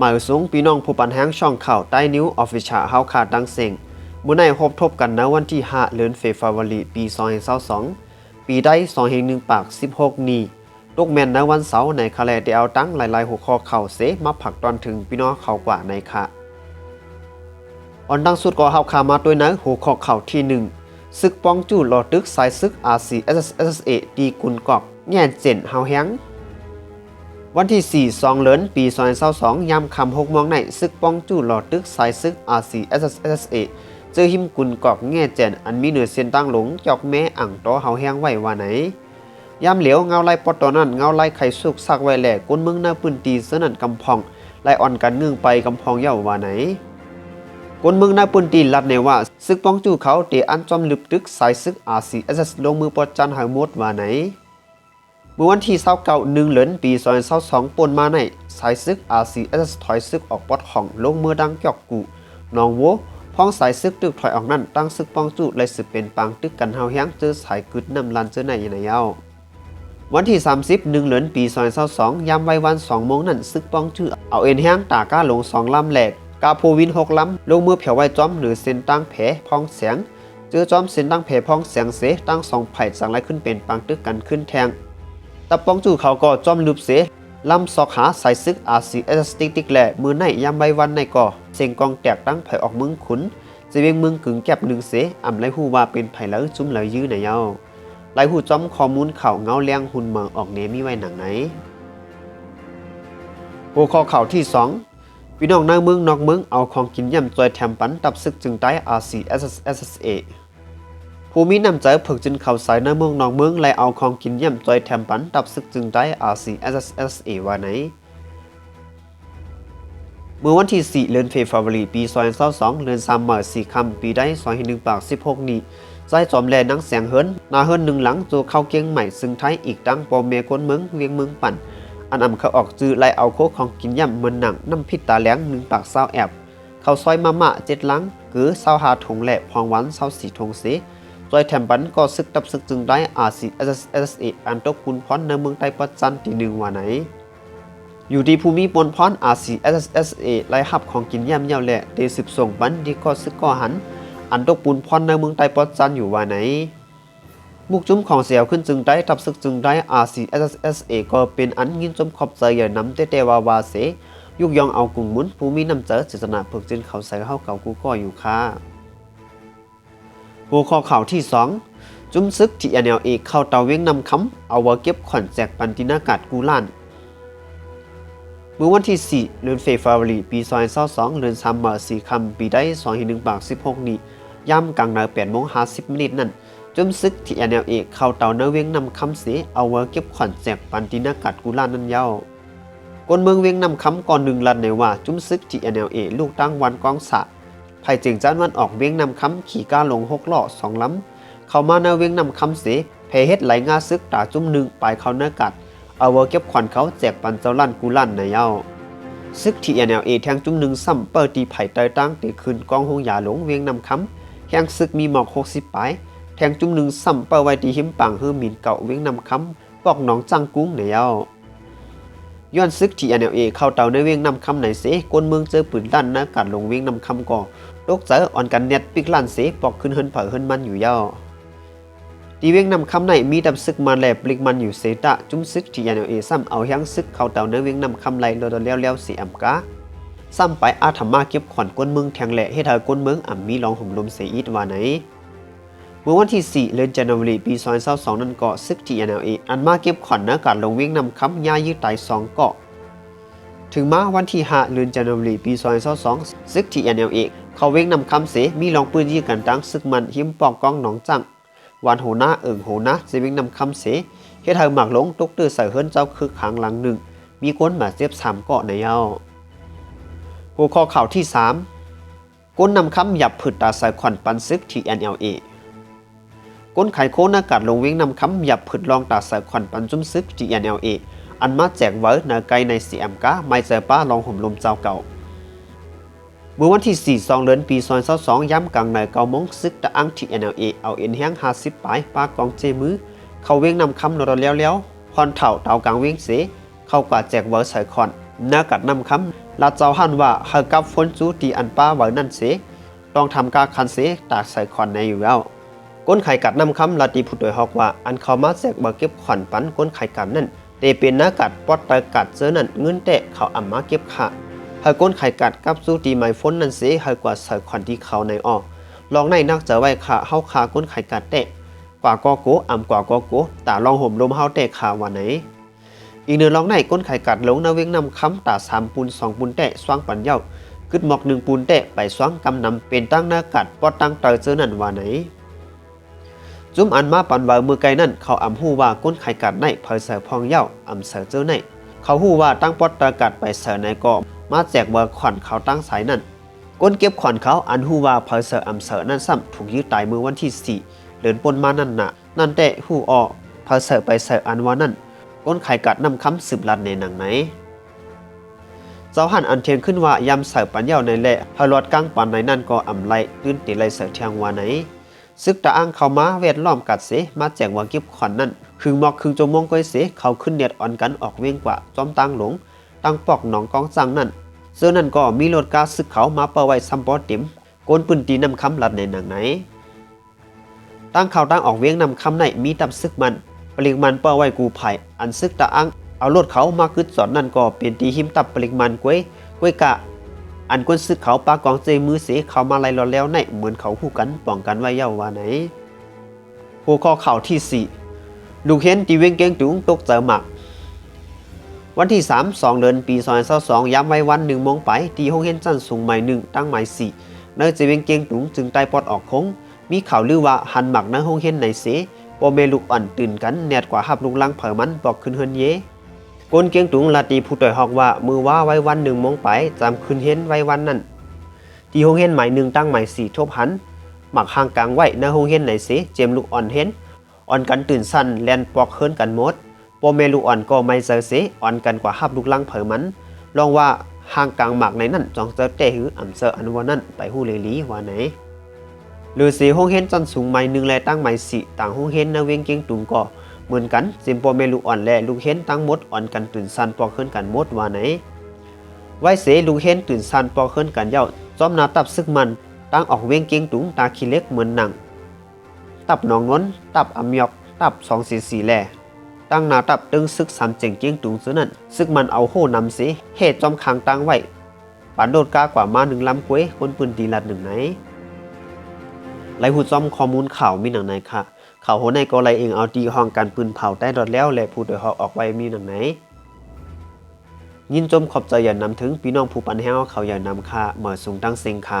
หมายสูงพี่น้องผู้ปันแห้งช่องข่าวใต้นิ้วออฟฟิชาเฮาขาดดังเสียงมื้อในพบทบกันในวันที่5เดือนเฟฟาวารีปี2022ปีได้2 1ปาก 16 นี้ลูกแม่นในวันเสาร์ในคาแลได้เอาตั้งหลายๆหัวข้อข่าวเสมาผักตอนถึงพี่น้องเขากว่าในค่ะออนดังสุดก็เฮาคามาด้วยนะหัวข้อข่าวที่1ศึกป้องจู่หลอดึกสายศึก RCSSA ดีกุลกอกแง่นเจนเฮาแฮง วันที่ 4 2เลินปี2022ยามคำ6โมงในซึกป้องจู่หลอดตึกสายซึก RCSSA เจอหิมกุลกอกแง่แจนอันมีเหนือเส้นตั้งหลงจอกแม่อ่างตอเฮาแห้งไว้ว่าไหนยามเหลียวเงาไล่ปอตอนั้นเงาไล่ไข่สุกสักไว้แหล่ก้นเมืองหน้าปืนตีเสนั่นกำพองไล่อ่อนกันเงื่องไปกำพองเย่าว่าไหนก้นเมืองหน้าปืนตีลัดในว่าซึกป้องจู่เขาเตอันจอมลึบตึกสายซึก RCSS ลงมือปอจันหายมดว่าไหน เมื่อวันที่29เนึ่งเหลินปี2022ปนมาในสายซึก RCS ถอยซึกออกปอดของลงมือดังจอกกูนองโวพ้องสายซึกตึกถอยออกนั่นตั้งซึกป้องจุเลยสืบเป็นปางตึกกันเฮาแฮงเจอสายกึดนำลันเจอในในยาววันที่ 30หนึ่งเหลินปี2022ยามไว้วัน2โมงนั่นซึกป้องจื้อเอาเอ็นแฮงตาก้าลง2ลำแหลกกาโพวิน6ลำลงมือเผียวไว้จอมหรือเส้นตั้งแผลพ้องเสียงเจอจอมเส้นตั้งแผลพ้องเสียงเสตั้งสองไผ่สังไรขึ้นเป็นปางตึกกันขึ้นแทง ตะปองจู่เขาก็จอมลุบเสลำซอกหาสายซึกอาซีเอสติกติกแหล่มือในยามใบวันในก่อเสียงกองแตกตั้งไผออกมึงขุนจะเวียงมึงกึ่งแก็บหนึ่งเสอ่ำไรหูว่าเป็นไผแล้วจุ้มไหลยื้อในเย้าไรหูจอมข้อมูลเข่าเงาเลี้ยงหุ่นเมืองออกเนมีไว้หนังไหนหัวข้อข่าวที่สองพี่น้องนางเมืองนอกเมืองเอาของกินย่ำจอยแถมปันตับซึกจึงได้ RCSSA ผู้มีน้ำใจฝึกจินเข่าสายในเมืองนองเมืองและเอาของกินเยี่ยมจอยแถมปันตับซึกจึงได้ RCSSA ว่าไหนเมื่อวันที่ 4 เดือนเฟฟาวรีปี2022เดือน3เมษายนปีได้201ปาก 16 นี้ใจจอมแลนังแสงเฮิรนนาเฮิรนหนึ่งหลังจูเข้าเกียงใหม่ซึ่งไทยอีกดังปอมเมกวนเมืองเวียงเมืองปั่น อันอำเขาออกจื้อไลเอาโคกของกินย่ำเหมือนหนังน้ำพิษตาแหลงหนึ่งปากเศร้าแอบ เข้าซอยมาม่าเจ็ดหลัง กือเศร้าหาถงแหละพองวันเศร้าสีถงเส จอยแถมปันก็ซึกตับซึกจึงได้อาซีเอสเอสเออันตกคุณพรในเมืองไต้ปัจจันที่หนึ่งว่าไหน อยู่ที่ภูมิปนพรอาซีเอสเอสเอไล่หับของกินย่ำเย่าแหละเตสิบส่งบันดีก็ซึกก็หัน อันตกปุนพรในเมืองไต้ปัจจันอยู่ว่าไหนมุกจุ้มของเสียวขึ้นจึงได้ตับซึกจึงได้ RCSSA ก็เป็นอันยินจมขอบใจใหญ่น้ำเตเตวาวาเสยุกยองเอากุ่งมุนภูมินำเจอเจตนาเพิกจินเขาใส่เข้าเก่ากูก็อยู่ค่ะ หัวข้อข่าวที่ 2 จุ้มซึกที่ NLA เอเข้าเตาเวียงนำคำเอาว้เก็บขวัญแจกปันตินากาศกูล้าน เมื่อวันที่ 4 เดือนเฟฟาวรีปี2022เดือน3มา4คำปีได้2 1ปาก16นี้ย่ำกลางนา8โมง50มินินั่นจุ้มซึกที่ NLA เอเข้าเตาเนื้อเวียงนำคำเสียเอาว้เก็บขวัญแจกปันตินากาศกูล้านนั่นเย้ากนเมืองเวียงนำคำก่อนหนึ่งลันในว่าจุ้มซึกที่ NLA ลูกตั้งวันกองสะ ไผ่จึงจ้านวันออกเวียงนำคำขี่ก้าลงหกล้อสองล้ำ เข้ามาในเวียงนำคำเสเพเฮ็ดไหลงาซึกตาจุ้มหนึ่งปลายเขาเนื้อกัด เอาเวอเก็บขวัญเขาแจกปันเจ้าลั่นกูลั่นในเย้าซึกที่ NLA แทงจุ้มหนึ่งซ้ำเปิดตีไผ่เตยตั้งตีคืนกองหงยาหลงเวียงนำคำแห่งซึกมีหมอกหกสิบปลายแทงจุ้มหนึ่งซ้ำเปิดไว้ตีหิมปังเฮือหมินเก่าเวียงนำคำปอกหนองจังกุ้งในเย้าย้อนซึกที่ NLA เข้าเตาในเวียงนำคำไหนเสก้นเมืองเจอปืนลั่นนะกัดลงเวียงนำคำก่อ ลกเจออ่อนกันเน็ตปิกลั่นเสปอกขึ้นเฮินเผอเฮินมันอยู่เย้าตีเวียงนำคำไหนมีดำซึกมันแหลบปลิกมันอยู่เสตะจุ้มซึกที่ NLA ซ้ำเอายังซึกเข้าเตาในเวียงนำคำไหลโดดเลี้ยวเลี้ยวสีอ่ำกาซ้ำไปอาธรรมาเก็บขวัญก้นเมืองแทงแหละให้เธอก้นเมืองอ่ำมีลองห่มลมเสียอีดว่าไหนเมื่อวันที่ 4 เดือนจันทวารีปี2022นั้นเกาะซึกที่ NLA อันมาเก็บขวัญนะการลงเวียงนำคำยายืดไตสองเกาะถึงมาวันที่ 5 เดือนจันทวารีปี2022ซึกที่ NLA เขาเว้งนำคำเสมีลองปืนยี่กันตั้งซึกมันหิมปอกกองหนองจังวันโหน้าเอิงโหนะจะเว้งนำคำเสเฮ็ดให้หมากหลงตกตื้อใส่เฮิรนเจ้าคือขังหลังหนึ่ง มีก้นมาเจ็บสามเกาะในเย้าหัวข้อข่าวที่3ก้นนำคำหยับผึดตาใส่ขวัญปันซึกที่ NLA ก้นไขโคนอากาศลงเว้งนำคำหยับผึดลองตาใส่ขวัญปันจุ้มซึกที่ NLA อันมาแจกไว้ในไกลในสีแอมกาไม่เจอป้าลองห่มลมเจ้าเก่า เมื่อวันที่ 4 2เดือนปี2022ย้ำกลางในเกามงซึกตะอังที่ NLA เอาเอ็นแห้ง50ปลายปากองเจมือ เขาเว้งนำคำนรเลี้ยวเลี้ยวพรเถ่าเตากลางเว้งเส เข้ากว่าแจกเวอร์ใส่คอนหน้ากัดนำคำลาเจ้าหันว่าเฮากับฝนจูตีอันป้าไว้นั่นเสต้องทำกาคันเสตากใส่ขอนในอยู่แล้วก้นไข่กัดนำคำลาตีผู้โดยฮอกว่า อันเขามาแจกเบ่เก็บขอนปันก้นไข่กัดนั่นเตเป็นนากัดปอดตะกัดเจอนั่นเงินแตะเขาอำมาเก็บค่ะ เฮาก้นไข่กัดกับสู้ตีไม้ฝนนั่นเสเฮากว่าใส่ขอนที่เขาในอ้อลองในนักจะไว้ค่ะเฮาคาก้นไข่กัดแตะกว่ากอโกอำกว่ากอโกตาลองห่มลมเฮาแตะขาว่าไหน อีกเนื้อลองในก้นไข่กัดลงนาเวงนำคำตาสามปูนสองปูนแตะสว่างปันเย้ากึดหมอกหนึ่งปูนแตะไปสว่างกำนำเป็นตั้งหน้ากัดปอดตั้งเตอเจอนั่นว่าไหนจุ้มอันมาปันว่ามือไกลนั่นเขาอำฮู้ว่าก้นไข่กัดในเพอเสือพองเย้าอำเสือเจอในเขาฮู้ว่าตั้งปอดตะกัดไปเสือในกอ มาแจกเบอร์ขอนเขาตั้งสายนั่นก้นเก็บขอนเขาอันฮูว่าเพอเสืออำเสือนั่นซ้ำถูกยึดตายมือวันที่สี่เดินปนมานั่นน่ะ นั่นแต่ฮู้ออเพอเสือไปเสืออันว่านั่นก้นไข่กัดนำคำสืบลัดในหนังไหนเจ้าหันอันเทียนขึ้นว่ายำเสือปันเย้าในแหละพลอดกลางปันในนั่นก็อำไลตื้นติไลเสือเทียงวาไหนซึกตะอ้างเขามาเวทล้อมกัดเสมาแจกว่าเกิบขอนนั่นคึงหมอกคึงจมมงก้อยเสเขาขึ้นเน็ตอ่อนกันออกเว้งกว่าจอมตังหลง ตั้งปอกหนองกองจังนั่นเสื้อนั่นก็มีรถกาซึกเขามาเปิไว้ซัมปอติมโกนปืนตีนำคำหลัดในหนังไหน ตั้งเขาวตั้งออกเวียงนำคำในมีตับซึกมันปลิงมันเปิไว้กูไผ่อันซึกตะอ้งเอารถเขามากึดสอนนั่นก็เป็นตีหิมตับปลิงมันกล้วยกล้วยกะ อันก้นซึกเขาปากองเจมือเสเขามาไล่ราแล้วในเหมือนเขาคู่กันป้องกันไว้เย้าว่าไหนหัวข้อข่าวที่สี่ลูกเห็นตีเวงเกงตุงตกเจอหมัก วันที่ 3 2 เดือนปี2022ย้ำไว้วันหนึ่งโมงไปตีห้องเห็นจันสูงใหม่หนึ่งตั้งใหมายสี่เนยเจเวงเกียงตุงจึงไต่ปอดออกคง มีข่าวลือว่าหันหมักในห้องเห็นในเสโปเมลูกอ่อนตื่นกันแนดกว่าหับลุงลังเผอมันบอกขึ้นเฮินเยกนเกียงตุงลาตีผู้ต่อยหอกว่ามือว่าไว้วันหนึ่งโมงไปจำคืนเห็นไว้วันนั้นที่หงเห็นหมายหนึ่งตั้งใหมายสี่ทบหันหมักห่างกลางไว้ในห้องเห็นไหนเสเจมลูกอ่อนเห็นอ่อนกันตื่นสั้นแลนปอกเฮิรนกันหมด โปเมลูกอ่อนก็ไม่เจอเสอ่อนกันกว่าหับลูกลังเผยมัน ลองว่าห่างกลางหมักในนั้นจองเจอเตหืออ่ำเซออันวันนั้นไปหู้เลลีว่าไหนหรือสีหงเห็นจันสูงหมายหนึ่งและตั้งหมายสี่ต่างห้องเห็นในเวงเกียงตุงก็เหมือนกันจิมโปเมลูกอ่อนและลูกเห็นตั้งหมดอ่อนกันตื่นซันปอกขึ้นกันหมดว่าไหนไว้เสลูกเห็นตื่นซันปอกขึ้นกันเย้าจอมนาตับซึกมันตั้งออกเวงเกียงตุงตาขี้เล็กเหมือนหนัง ตับหนองน้นตับอำยอกตับสองสีสีแหล่ ตั้งนาตับตึงซึกสามเจ๋งเกียงตุงซื้อนั่นซึกมันเอาโหนำสิเหตุจอมคางตั้งไว้ปันโดดกากว่ามาหนึ่งลำกล้วยคนปืนตีลัดหนึ่งไหนไลหูจอมข้อมูลข่าวมีหนังไหนค่ะเขาโหในก็เลเองเอาตีห้องการปืนเผาใต้รถแล้วและผู้โดยหอกออกไว้มีหนังไหนยินจมขอบใจอย่านำถึงพี่น้องผู้ปันแห้วเขาอย่านำค่าเหมือสูงตั้งเซ็งค่ะ